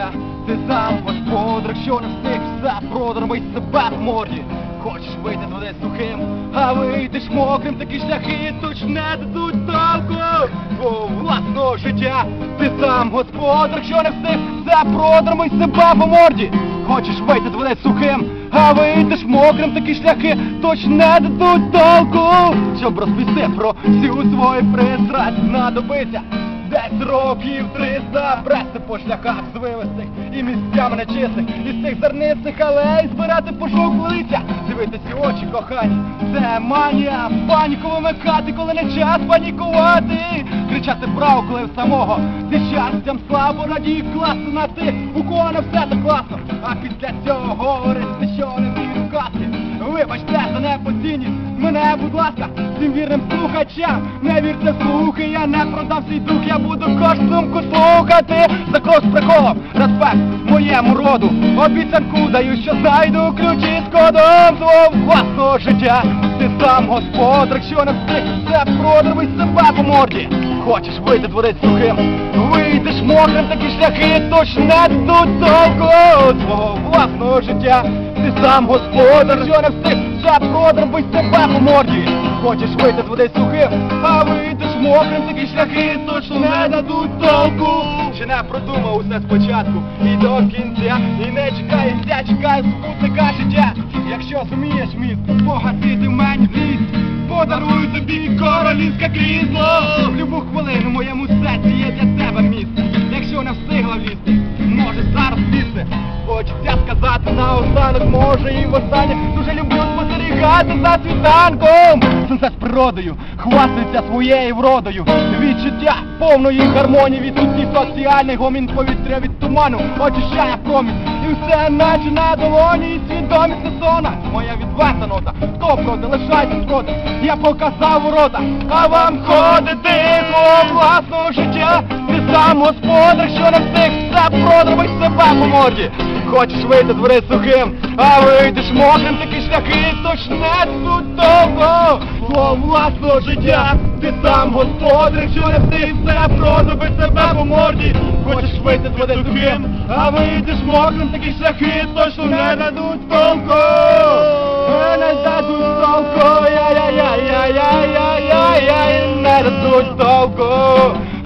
життя. Ти сам господар, якщо не встиг все продорбить себе в морді. Хочеш вийти з води сухим, а вийдеш мокрим, такі шляхи точно не дадуть толку Твого власного життя. Ти сам господар, якщо не встиг все продорбить себе по морді. Хочеш вийти з води сухим, а вийдеш мокрим, такі шляхи точно не дадуть толку Щоб розповісти про всю свою пристрасть знадобиться Десь років триста брести по шляхах звивистих і місцями нечистих із цих зернистих алей збирати пошук лиця, дивитися очі кохані, це манія, паніку вимикати, коли не час панікувати, кричати право, коли в самого. Зі щастям слабо радій класно на ти, у кого не все так класно, а після цього говорити, що не вірю в казки. Вибачте за непоцінність, мене, будь ласка, всім вірним слухачам, не вірте слухи, я не продам свій дух, я буду кожну слухати. За крос приколом, респект моєму роду, обіцянку даю, що знайду ключі з кодом свого власного життя. Ти сам господар, якщо не встиг, це продервись себе по морді. Хочеш вийти з сухим, вийдеш мокрим, такі шляхи точно не дадуть толку твого власного життя. Ти сам господар, що не встиг, вже продербись себе по морді. Хочеш вийти з води сухим, а вийдеш мокрим, такі шляхи точно не дадуть толку. Ще не продумав усе спочатку і до кінця, і не чекаєшся, чекай спутника життя. Якщо зумієш міст, погасити мені ліс, подарую тобі королівське крісло. В любу хвилину моєму серці є для тебе місце. Якщо не встигла влізти, наостанок, може і востаннє Дуже люблю спостерігати за світанком. Сонце з природою, хвастається своєю вродою. Відчуття повної гармонії Відсутній соціальний гомін повітря від туману Очищає промінь. І все наче на долоні І свідомість не зона. Моя відверта нота Хто проти, лишайте спроти Я показав ворота А вам ходити свого власного життя. Ти сам господар, що не встиг Все продробиш себе по морді Хочеш вийти двори сухим, а вийдеш мокрим, такі шляхи точно не дадуть довго Свого власного життя, ти сам господар, якщо не встиг все продобить себе по морді. Хочеш вийти з води сухим, а вийдеш мокрим, такі шляхи точно не дадуть толку. Не дадуть толку, яй-яй-яй-яй-яй-яй, не дадуть толку.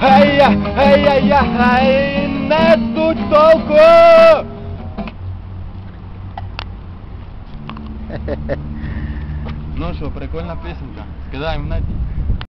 Ей-я, ей-я-яй, не дадуть толку Ну що, прикольна пісенька. Скидаємо в неті.